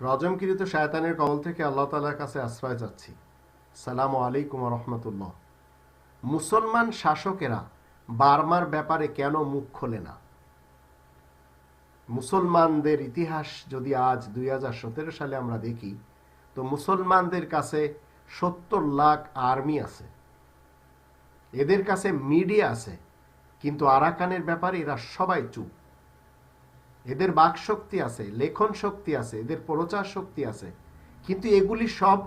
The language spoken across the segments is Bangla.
রজমকৃত শায়তানের কবল থেকে আল্লাহ তালার কাছে আশ্রয় যাচ্ছি সালাম আলাইকুম রহমতুল্লাহ। মুসলমান শাসকেরা বার্মার ব্যাপারে কেন মুখ খোলে না? মুসলমানদের ইতিহাস যদি আজ দুই হাজার সতেরো সালে আমরা দেখি, তো মুসলমানদের কাছে সত্তর লাখ আর্মি আছে। এদের কাছে মিডিয়া আছে, কিন্তু আরাকানের ব্যাপারে এরা সবাই চুপ। এদের বাক শক্তি আছে লেখন শক্তি আছে, এদের প্রচার শক্তি আছে। কিন্তু এগুলি সব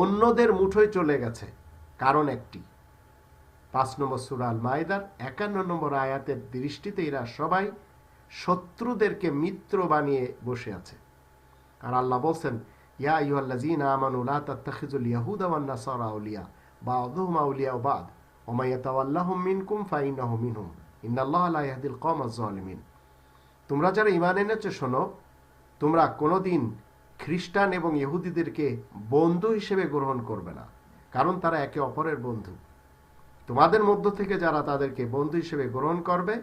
অন্যদের মুঠোয় চলে গেছে, কারণ একটি। পাঁচ নম্বর সুরাল মায়দার একান্ন নম্বর আয়াতের দৃষ্টিতে এরা সবাই শত্রুদেরকে মিত্র বানিয়ে বসে আছে। আর আল্লাহ বলছেন, ইয়া ইউহাল্লাযীনা আমানু লা তাত্তাখিযুল ইয়াহুদা ওয়ান নাসারা আউলিয়া বা'দ। ওয়া মান ইয়াতাওয়াল্লাহুম মিনকুম ফাইন্নাহু মিনহুম। ইন্নাল্লাহা লা ইয়াহদিল কওমাজ জালিমিন তোমরা যারা ঈমান এনেছো, শোনো, তোমরা কোনোদিন খ্রিস্টান এবং ইহুদিদেরকে বন্ধু হিসেবে গ্রহণ করবে না, কারণ তারা একে অপরের বন্ধু। তোমাদের মধ্য থেকে যারা তাদেরকে বন্ধু হিসেবে গ্রহণ করবে,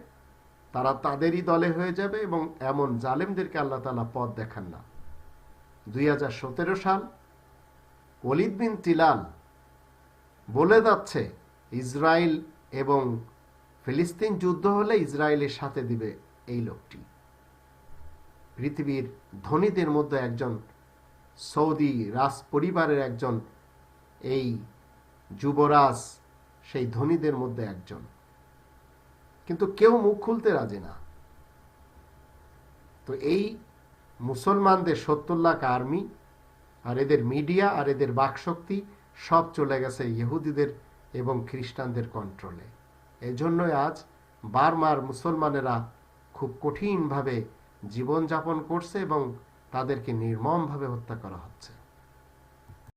তারা তাদেরই দলে হয়ে যাবে এবং এমন জালেমদেরকে আল্লাহ তালা পথ দেখান না। দুই হাজার সতেরো সাল অলিদ বিন তিলাল বলে যাচ্ছে, ইসরায়েল এবং ফিলিস্তিন যুদ্ধ হলে ইসরায়েলের সাথে দিবে এই লোকটি। পৃথিবীর ধনীদের মধ্যে একজন সৌদি রাজ পরিবারের একজন, এই যুবরাজ সেই ধনীদের মধ্যে একজন। কিন্তু কেউ মুখ খুলতে রাজি না। তো এই মুসলমানদের সত্তর লাখ আর্মি আর এদের মিডিয়া আর এদের বাকশক্তি সব চলে গেছে ইহুদিদের এবং খ্রিস্টানদের কন্ট্রোলে এজন্যই আজ বারমার মুসলমানেরা খুব কঠিনভাবে জীবনযাপন করছে এবং তাদেরকে নির্মমভাবে হত্যা করা হচ্ছে।